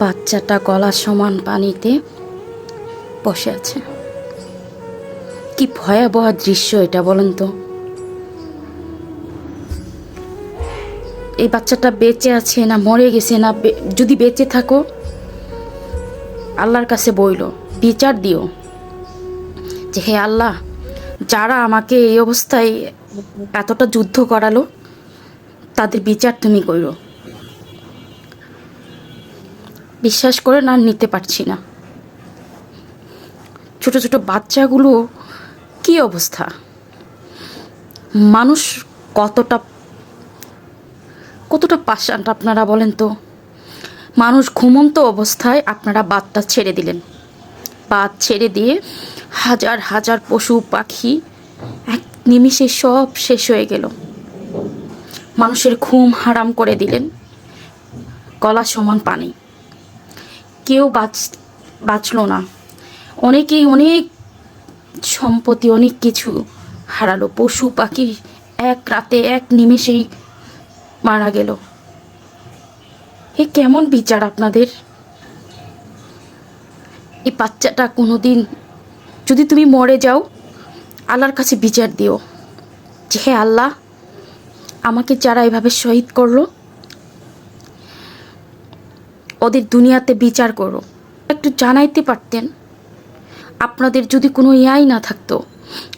বাচ্চাটা গলা সমান পানিতে বসে আছে। কি ভয়াবহ দৃশ্য এটা বলেন তো। এই বাচ্চাটা বেঁচে আছে না মরে গেছে না যদি বেঁচে থাকো, আল্লাহর কাছে বইল, বিচার দিও। যে হে আল্লাহ, যারা আমাকে এই অবস্থায় এতটা যুদ্ধ করালো, তাদের বিচার তুমি করো বিশ্বাস করে না নিতে পারছি না। ছোট ছোট বাচ্চাগুলো কি অবস্থা? মানুষ কতটা কতটা পাষাণ আপনারা বলেন তো? মানুষ ঘুমন্ত অবস্থায় আপনারা বাতটা ছেড়ে দিলেন। বাত ছেড়ে দিয়ে হাজার হাজার পশু পাখি এক নিমিষে সব শেষ হয়ে গেল। মানুষের ঘুম হারাম করে দিলেন। গলা সমান পানি। কেউ বাঁচ, বাঁচলো না। অনেকেই অনেক সম্পত্তি, অনেক কিছু হারালো। পশু পাখি এক রাতে, এক নিমেষেই মারা গেল। এ কেমন বিচার আপনাদের? এই বাচ্চাটা কোনো দিন যদি তুমি মরে যাও, আল্লাহর কাছে বিচার দিও যে, হে আল্লাহ, আমাকে যারা এভাবে শহীদ করল ওদের দুনিয়াতে বিচার করো। একটু জানাইতে পারতেন। আপনাদের যদি কোনো ইয়াই না থাকতো,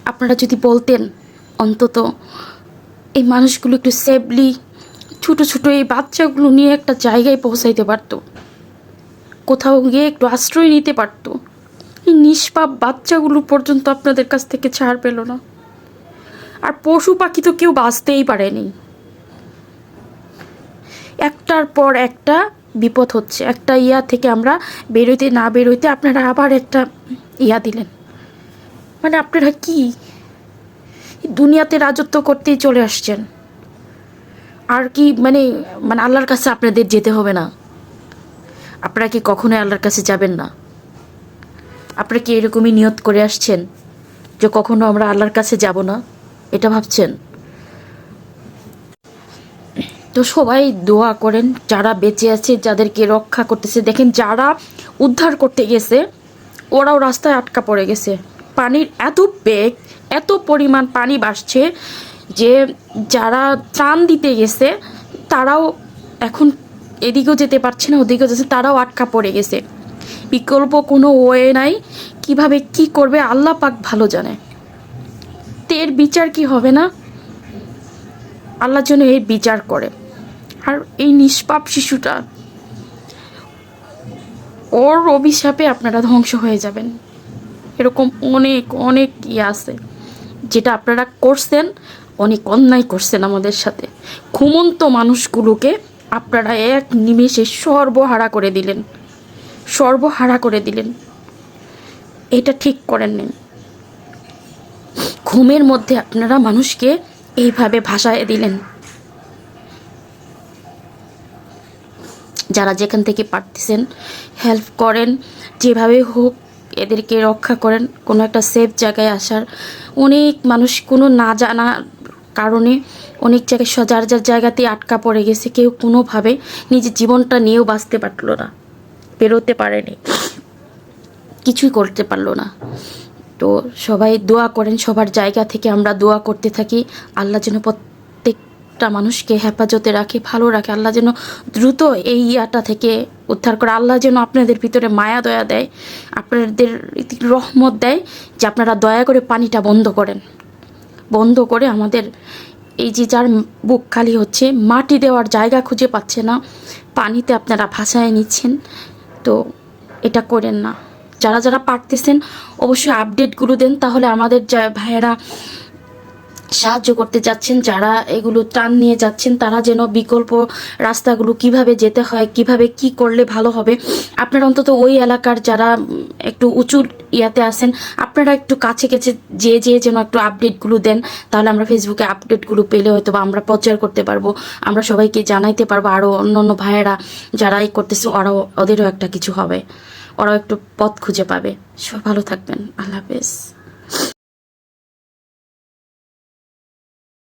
আপনারা যদি বলতেন, অন্তত এই মানুষগুলো একটু সেফলি ছোটো ছোটো এই বাচ্চাগুলো নিয়ে একটা জায়গায় পৌঁছাইতে পারতো। কোথাও গিয়ে একটু আশ্রয় নিতে পারতো। এই নিষ্পাপ বাচ্চাগুলো পর্যন্ত আপনাদের কাছ থেকে ছাড় পেল না। আর পশু পাখি তো কেউ বাঁচতেই পারেনি। একটার পর একটা বিপদ হচ্ছে। একটা ইয়া থেকে আমরা বেরোইতে না বেরোইতে আপনারা আবার একটা ইয়া দিলেন। মানে আপনারা কি? দুনিয়াতে রাজত্ব করতেই চলে আসছেন। আর কি মানে মানে আল্লাহর কাছে আপনাদের যেতে হবে না। আপনারা কি কখনোই আল্লাহর কাছে যাবেন না? আপনারা কি এরকমই নিয়ত করে আসছেন যে কখনো আমরা আল্লাহর কাছে যাব না? এটা ভাবছেন? তো সবাই দোয়া করেন, যারা বেঁচে আছে, যাদেরকে রক্ষা করতেছে। দেখেন যারা উদ্ধার করতে গেছে, ওরাও রাস্তায় আটকা পড়ে গেছে। পানির এত বেগ, এত পরিমাণ পানি বাসছে যে যারা ত্রাণ দিতে গেছে, তারাও এখন এদিকেও যেতে পারছে না, ওদিকেও যাচ্ছে, তারাও আটকা পড়ে গেছে। বিকল্প কোনো ওয়ে নাই, কীভাবে কি করবে, আল্লাহ পাক ভালো জানে। তো এর বিচার কি হবে না? আল্লাহর জন্য এর বিচার করে। আর এই নিষ্পাপ শিশুটা, ওর অভিশাপে আপনারা ধ্বংস হয়ে যাবেন। এরকম অনেক অনেক ইয়ে আছে, যেটা আপনারা করছেন, অনেক অন্যায় করছেন আমাদের সাথে। ঘুমন্ত মানুষগুলোকে আপনারা এক নিমেষে সর্বহারা করে দিলেন। সর্বহারা করে দিলেন। এটা ঠিক করেন নেন ঘুমের মধ্যে আপনারা মানুষকে এইভাবে ভাসায় দিলেন। যারা যেখান থেকে পারতেছেন হেল্প করেন, যেভাবে হোক এদেরকে রক্ষা করেন, কোনো একটা সেফ জায়গায় আসার। অনেক মানুষ কোনো না জানা কারণে অনেক জায়গায় স- যার যার জায়গাতেই আটকা পড়ে গেছে, কেউ কোনোভাবে নিজের জীবনটা নিয়েও বাঁচতে পারল না, বেরোতে পারেনি, কিছুই করতে পারল না। তো সবাই দোয়া করেন, সবার জায়গা থেকে আমরা দোয়া করতে থাকি, আল্লাহ যেন প্রত্যেকটা মানুষকে হেফাজতে রাখে, ভালো রাখে। আল্লাহ যেন দ্রুত এই ইয়াটা থেকে উদ্ধার করে। আল্লাহ যেন আপনাদের ভিতরে মায়া, দয়া দেয়, আপনাদের রহমত দেয়, যে আপনারা দয়া করে পানিটা বন্ধ করেন। বন্ধ করে আমাদের এই যে যার বুক খালি হচ্ছে, মাটি দেওয়ার জায়গা খুঁজে পাচ্ছে না, পানিতে আপনারা ভাসায় নিচ্ছেন। তো এটা করেন না। যারা যারা পারতেছেন, অবশ্যই আপডেটগুলো দেন, তাহলে আমাদের যা ভাইয়েরা সাহায্য করতে যাচ্ছেন, যারা এগুলো টান নিয়ে যাচ্ছেন, তারা যেন বিকল্প রাস্তাগুলো কীভাবে যেতে হয়, কীভাবে কি করলে ভালো হবে। আপনারা অন্তত ওই এলাকার যারা একটু উঁচু ইয়াতে আছেন, আপনারা একটু কাছে কাছে যেয়ে যেয়ে যেন একটু আপডেটগুলো দেন, তাহলে আমরা ফেসবুকে আপডেটগুলো পেলে হয়তো বা আমরা প্রচার করতে পারব, আমরা সবাইকে জানাইতে পারব আরও অন্য অন্য ভাইয়েরা যারা এই করতেছে, ওরাও, ওদেরও একটা কিছু হবে, ওরাও একটু পথ খুঁজে পাবে। সব ভালো থাকবেন, আল্লাহ হাফেজ।